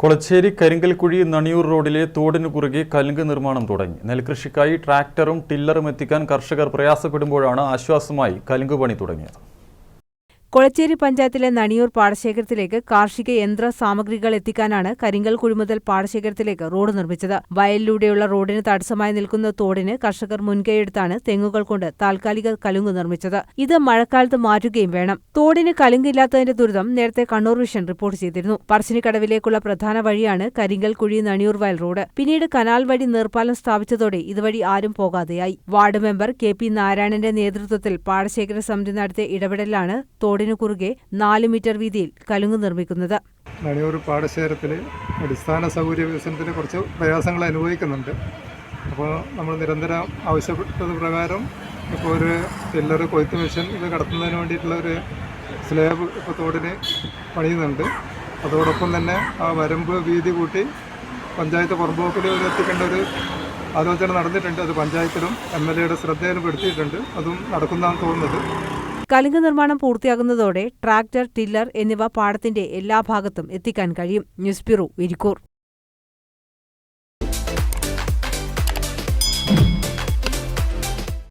കൊളച്ചേരി കരിങ്കൽക്കുഴി നണിയൂർ റോഡിലെ തോടിനു കുറുകെ കലുങ്ക് നിർമ്മാണം തുടങ്ങി. നെൽകൃഷിക്കായി ട്രാക്ടറും ടില്ലറും എത്തിക്കാൻ കർഷകർ പ്രയാസപ്പെടുമ്പോഴാണ് ആശ്വാസമായി കലുങ്ക് പണി തുടങ്ങിയത്. കൊളച്ചേരി പഞ്ചായത്തിലെ നണിയൂർ പാടശേഖരത്തിലേക്ക് കാർഷിക യന്ത്ര സാമഗ്രികൾ എത്തിക്കാനാണ് കരിങ്കൽ കുഴിമുതൽ പാടശേഖരത്തിലേക്ക് റോഡ് നിർമ്മിച്ചത്. വയലിലൂടെയുള്ള റോഡിന് തടസ്സമായി നിൽക്കുന്ന തോടിന് കർഷകർ മുൻകൈയെടുത്താണ് തെങ്ങുകൾ കൊണ്ട് താൽക്കാലിക കലുങ്ക് നിർമ്മിച്ചത്. ഇത് മഴക്കാലത്ത് മാറ്റുകയും വേണം. തോടിന് കലുങ്കില്ലാത്തതിന്റെ ദുരിതം നേരത്തെ കണ്ണൂർ വിഷൻ റിപ്പോർട്ട് ചെയ്തിരുന്നു. പറശ്ശിനിക്കടവിലേക്കുള്ള പ്രധാന വഴിയാണ് കരിങ്കൽ കുഴി നണിയൂർ വയൽ റോഡ്. പിന്നീട് കനാൽ വഴി നീർപ്പാലം സ്ഥാപിച്ചതോടെ ഇതുവഴി ആരും പോകാതെയായി. വാർഡ് മെമ്പർ കെ പി നാരായണന്റെ നേതൃത്വത്തിൽ പാടശേഖര സമിതി നടത്തിയ ഇടപെടലാണ് തോടിനു കുറുകെ നാല് മീറ്റർ വീതിയിൽ കലുങ്ക് നിർമ്മിക്കുന്നത്. മണിയൂർ പാടശേഖരത്തിൽ അടിസ്ഥാന സൗകര്യ വികസനത്തിന് കുറച്ച് പ്രയാസങ്ങൾ അനുഭവിക്കുന്നുണ്ട്. അപ്പോൾ നമ്മൾ നിരന്തരം ആവശ്യപ്പെട്ടത് പ്രകാരം ഇപ്പോൾ ഒരു ടില്ലർ കൊയ്ത്ത് മെഷീൻ ഇത് കടത്തുന്നതിന് വേണ്ടിയിട്ടുള്ള ഒരു സ്ലാബ് ഇപ്പോൾ തോടിന് പണിയുന്നുണ്ട്. അതോടൊപ്പം തന്നെ ആ വരമ്പ് വീതി കൂട്ടി പഞ്ചായത്ത് പുറമ്പോക്കിൽ ഒരു എത്തിക്കേണ്ട ഒരു ആലോചന നടന്നിട്ടുണ്ട്. അത് പഞ്ചായത്തിലും എം എൽ എയുടെ ശ്രദ്ധയിലും പെടുത്തിയിട്ടുണ്ട് അതും നടക്കുന്നതാണ് തോന്നുന്നത്. കലുങ്ക് നിർമ്മാണം പൂർത്തിയാകുന്നതോടെ ട്രാക്ടർ ടില്ലർ എന്നിവ പാടത്തിന്റെ എല്ലാ ഭാഗത്തും എത്തിക്കാൻ കഴിയും. News bureau Irikkur